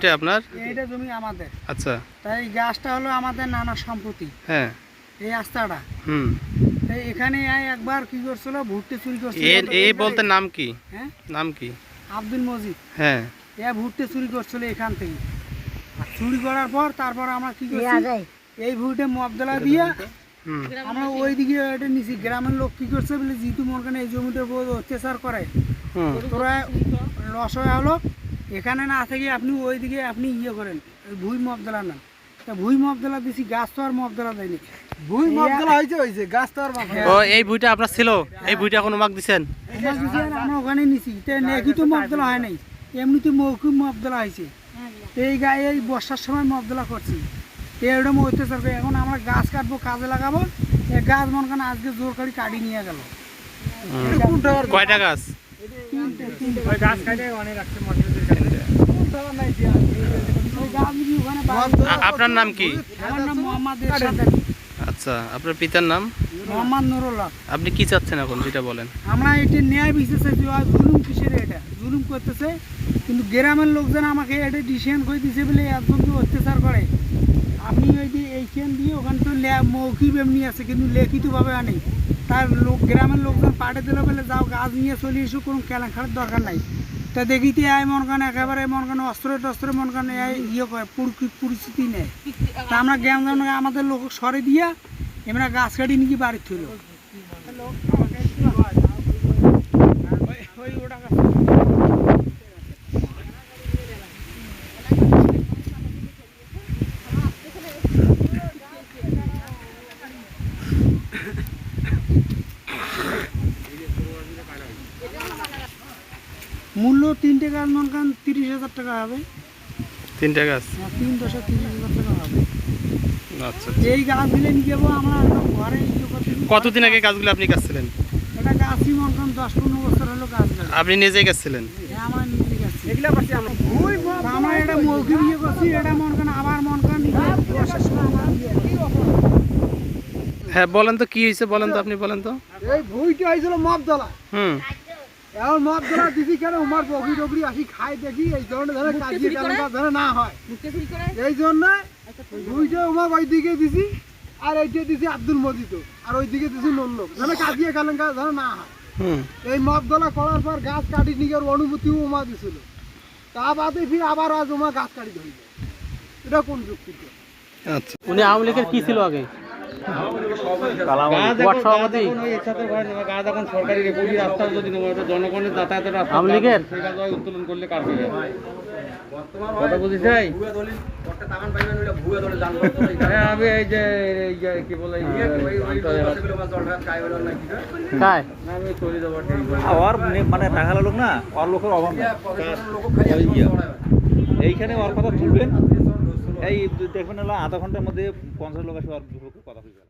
এটা আপনার? এইটা জমি আমাদের। আচ্ছা। তাই গাছটা হলো আমাদের নানা সম্পত্তি। হ্যাঁ। এই রাস্তাটা হুম। তাই এখানে একবার কি করছিল? ভুট্টে চুরি করছিল। এই বলতে নাম কি? হ্যাঁ? নাম কি? আব্দুল মজিদ। হ্যাঁ। এ ভুট্টে চুরি করছিল এখান থেকে। চুরি করার পর তারপর আমরা কি করছি? এই ভুটে মবদলা দিয়ে আমরা ওই দিকে এটা নিছি। গ্রামের লোক কি করছে বলে জিতু মরকানে এই জমিটার উপর অত্যাচার করে। হুম। তোরা লস হয়ে হলো। এখানে না থেকে আপনি ওই দিকে আপনি ইয়ে করেন ভুই মবদলা না তা ভুই মবদলা দিছি গাছ তো আর মবদলা দেয়নি। ভুই মবদলা হয়েছে হয়েছে গাছ তো আর ও এই বইটা আপনার ছিল? এই বইটা কোনো মাক দিছেন? আমরা ওখানে নিছি। তো নেকি তো মবদলা হয় নাই এমনিতে মৌখিক মবদলা হয়েছে। এই গায়ে এই বর্ষার সময় মবদলা করছি। তো এরকম অত্যাচার করে এখন আমরা গাছ কাটবো কাজে লাগাবো এই গাছ মনে করেন আজকে জোর করে কাটি নিয়ে গেল। কয়টা গাছ? আপনার নাম কি আমার নাম মোহাম্মদ আচ্ছা আপনার পিতার নাম? মোহাম্মদ আপনি কি চাচ্ছেন এখন যেটা বলেন? আমরা এটা ন্যায় বিচারছে যে জুলুম কিসের এটা? জুলুম করতেছে কিন্তু গ্রামের লোকজন আমাকে এটা ডিসিশন করে দিছে বলে যে অত্যাচার করে। আপনি ওই যে এইখান দিয়ে ওখানে তো মৌখিক এমনি আছে কিন্তু লিখিতভাবে আনে। তার লোক গ্রামের লোকজন পাঠিয়ে দিলে বলে যাও গাছ নিয়ে চলে এসো কোনো কেলেঙ্কারের দরকার নাই। তা দেখিতে আয় মন কানে একেবারে মন কানে অস্ত্র টস্ত্র মন কানে ইয়ে করে পরিস্থিতি নেয়। তা আমরা গ্রাম আমাদের লোক সরে দিয়া এমরা গাছ কাটি নাকি বাড়ি থইল? মূল্য তিনটে গাছ মন কান তিরিশ হাজার টাকা হবে। তিনটা গাছ। হ্যাঁ, তিন দশে তিরিশ হাজার টাকা হবে। এই নিয়ে যাব আমরা ঘরে কতদিন আগে গাছগুলো আপনি গাছছিলেন? এটা গাছই মন কান দশ পনেরো বছর হলো গাছ গাছ আপনি নিজেই গাছছিলেন? আমার নিজে গাছ এগুলা পাচ্ছি আমরা আমরা এটা মৌখিক ইয়ে করছি এটা মন কান আবার মন কান ইয়ে। হ্যাঁ বলেন তো কি হয়েছে? বলেন তো আপনি বলেন তো। এই ভুইটা হয়েছিল মবদলা হুম। এখন মবদলা দিছি কেন? উমার বকরি টকরি আসি খাই দেখি এই ধরনের ধরে কাজিয়ে ধরে না হয়। এই জন্য ভুইটা উমার ওই দিকে দিছি আর এইটা দিছি আব্দুল মজিদ আর ওই দিকে দিছি নন্দ ধরে কাজিয়ে কেলেঙ্কা ধরে না হয়। হুম। এই মবদলা করার পর গাছ কাটি নিজের অনুমতিও উমা দিছিল। তা বাদে ফির আবার আজ উমা গাছ কাটি ধরিল। এটা কোন যুক্তি আচ্ছা। উনি আওয়ামী লীগের কি ছিল আগে? রাস্তা উত্তোলন করলে কার কথা আমি এই যে কি বলে মানে টাকালা লোক না ওর লোকের অভাব। এইখানে ওর কথা তুলবেন এই দেখবেন হলো আধা ঘণ্টার মধ্যে পঞ্চাশ লোক আসে আর কথা কথা তুলবে